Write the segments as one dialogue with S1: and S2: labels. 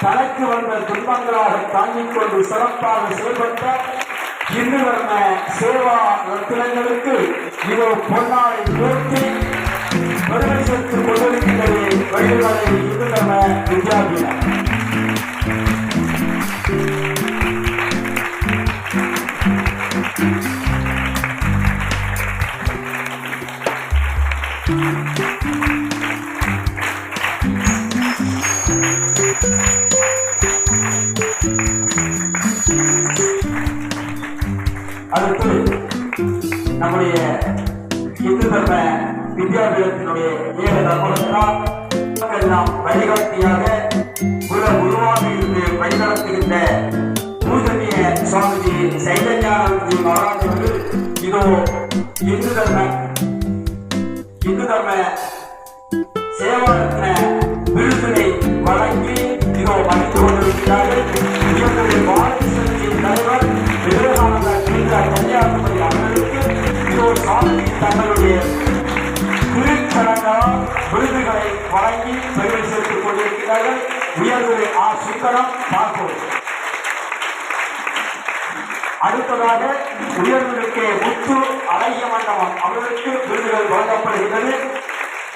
S1: தனக்கு வந்த துன்பங்களாக தாங்கிக் கொண்டு சிறப்பாக செயல்பட்ட இந்து வர்ம சேவா ரத்தினங்களுக்கு இதோ பொன்னாளை உயர்த்தி பெருமை சேர்த்துக் கொண்டிருக்கின்றது வழிவரை இந்து தர்ம வித்யாபீடத்தினுடைய ஏக தர்மகத்தால் எல்லாம் வழிகாட்டியாக குல குருவாக இருந்து வழிநடத்துகின்ற பூஜனிய சுவாமிஜி சைதன்யானந்தி மகாராஜ் அவர்கள் இதோ இந்து தர்ம இந்து தர்ம சேவாரத்ன விருதினை வழங்கி இதோ மகிழ்ந்து கொண்டிருக்கிறார்கள். இவர்களுடைய பாலகிருஷ்ணத்தின் தலைவர் விவேகானந்த கேந்திர கன்னியாகுமரி அவர்களுக்கு இதோ சாமி தங்களுடைய வழங்கி பெருமை சேர்த்துக் கொண்டிருக்கிறார்கள். உயர்வு ஆ சுந்தரம் பார்ப்போம். அடுத்ததாக உயர்விற்கு முத்து அழகிய மண்டபம். அவர்களுக்கு விருதுகள் வழங்கப்படுகிறது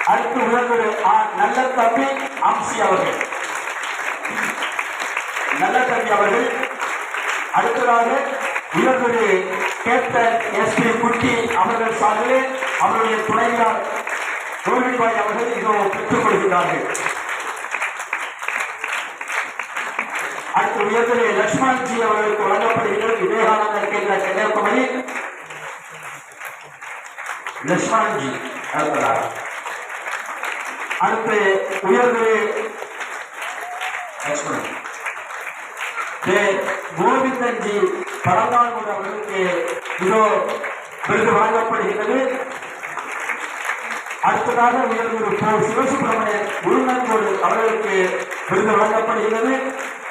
S1: அடுத்து உயர்வு ஆ. நல்ல தம்பி அம்சி அவர்கள். நல்ல தம்பி அவர்கள். அடுத்ததாக உயர்வு கேப்டன் எஸ் பி குட்டி அவர்கள் சார்பில் அவருடைய துணைவியார் கோவில்பாய் அவர்கள் இதோ பெற்றுக் கொடுக்கிறார்கள். அடுத்து உயர்ந்தே லட்சுமண் ஜி அவர்களுக்கு வழங்கப்படுகிறது விவேகானந்தர் கேந்திர கன்னியாகுமரி. லட்சுமணன்ஜி நடத்துகிறார் அடுத்து உயர்திரு லட்சுமணன் கோவிந்தன் ஜி பரந்தான்குடி அவர்களுக்கு இதோ விருது வழங்கப்படுகிறது. அடுத்ததாக உயர்திரு போ சிவசுப்பிரமணியன் குருநன்கோடு அவர்களுக்கு விருது வழங்கப்படுகிறது.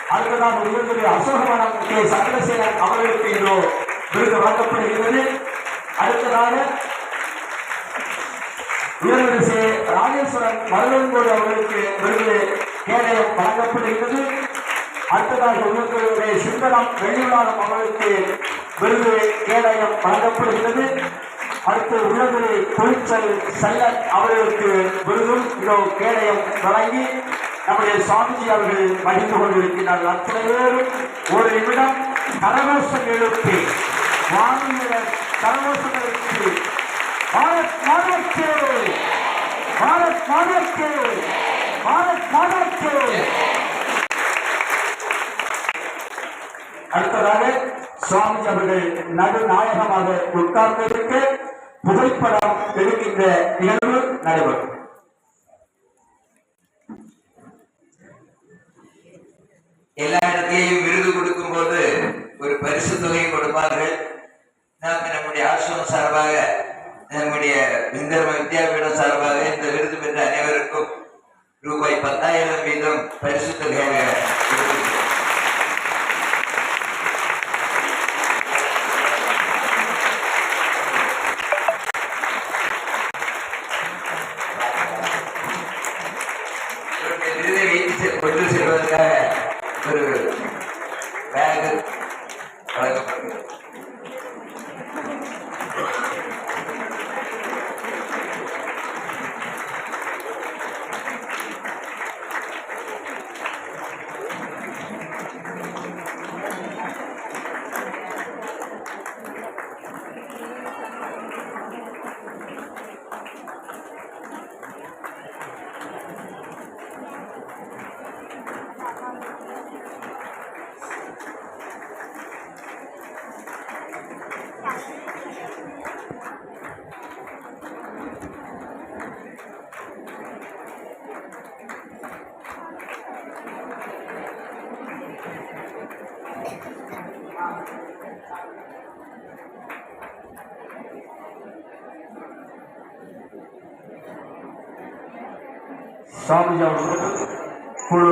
S1: அடுத்ததாக உயர்திரு அசோகவனம் கே. சந்திரசேகர் அவர்களுக்கு இதோ விருது வழங்கப்படுகிறது. அடுத்ததாக உயர்திரு சே ராஜேஸ்வரன் மருதன்கோடு அவர்களுக்கு விருது கேடயம் வழங்கப்படுகிறது. அடுத்ததாக உயர்ந்தவருடைய சுந்தரம் வெள்ளிவாரம் அவர்களுக்கு விருது கேடயம் வழங்கப்படுகிறது. அடுத்து உலகிலே தொழிற்சல் செல்ல அவர்களுக்கு விருதும் இதோ கேடயம் வழங்கி நம்முடைய சுவாமிஜி அவர்கள் மகிழ்ந்து கொண்டிருக்கிறார்கள். அத்தனை பேரும் ஒரு நிமிடம் கரகோஷம் எழுப்பி வாங்குகிற கரகோஷம் எழுப்பி பாரத் மாதாக்கு பாரத் மாதாக்கு பாரத் மாதாக்கு அடுத்ததாக சுவாமிஜி அவர்கள் நடுநாயகமாக உட்கார்ந்திருக்க. புகைப்படம் எடுக்கின்ற நிகழ்வு நடைபெறும்.
S2: எல்லா இடத்தையும் விருது கொடுக்கும் போது ஒரு பரிசு தொகையை கொடுப்பார்கள். நாம் நம்முடைய ஆசிரமம் சார்பாக நம்முடைய விந்தர்ம வித்யாபீடம் சார்பாக இந்த விருது பெற்ற அனைவருக்கும் ரூபாய் பத்தாயிரம் வீதம் பரிசு தொகையாக bag
S1: சுவாமிஜி அவர்கள் குழு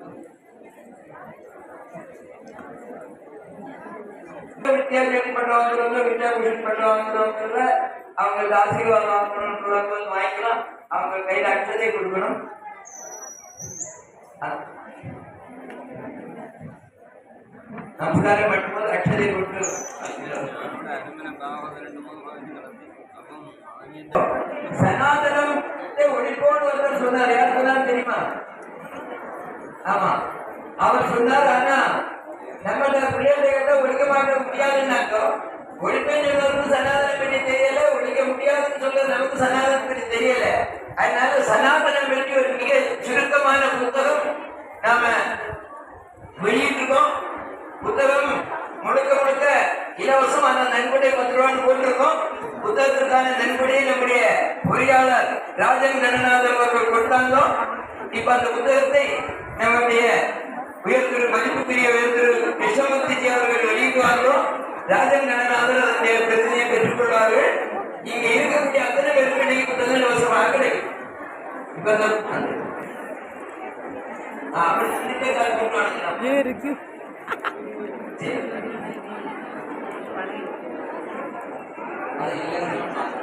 S3: வித்தியாசம் பண்ணுவாங்கிறவங்க வித்தியாசம் பண்ணுவாங்கிறவங்கள அவங்களுக்கு ஆசீர்வாதம் வாங்கணும்னு வந்து வாங்கிக்கலாம் அவங்க கையில் அச்சதை கொடுக்கணும் நமஸ்காரம் பண்ணும்போது அச்சதை கொடுத்து சனாதனம் ஒழிப்போன்னு ஒருத்தர் சொன்னார் யார் சொன்னார் தெரியுமா ஆமா. அவர் சொன்னார் ஆனா நம்மள பிள்ளைகளை ஒழிக்க மாட்ட முடியாதுன்னாக்கோ ஒழிப்பேன்னு சனாதனம் பற்றி தெரியல ஒழிக்க முடியாதுன்னு சொல்றது நமக்கு சனாதனம் பற்றி தெரியல. அதனால சனாதனம் பற்றி ஒரு மிக சுருக்கமான புத்தகம் நாம வெளியிட்டிருக்கோம். புத்தகம் முழுக்க முழுக்க இலவசமான நன்கொடை பத்து ரூபான்னு போட்டிருக்கோம். புத்தகத்திற்கான நன்கொடையை நம்முடைய பொறியாளர் ராஜன் கணநாதன் அவர்கள் கொடுத்தாங்க. இப்ப அந்த புத்தகத்தை நம்முடைய உயர்திரு மதிப்புக்குரிய உயர்திரு கிருஷ்ணமூர்த்திஜி அவர்கள் வெளியிடுவார்களோ ராஜன் கணநாதன் அதனுடைய பிரதிநிதியை பெற்றுக்கொள்வார்கள். இங்க இருக்கக்கூடிய அத்தனை பேருக்கு இன்னைக்கு புத்தகம் இலவசமாக கிடைக்கும். இப்ப அப்படி கால்
S4: இருக்கு?
S3: அது இல்லைன்னு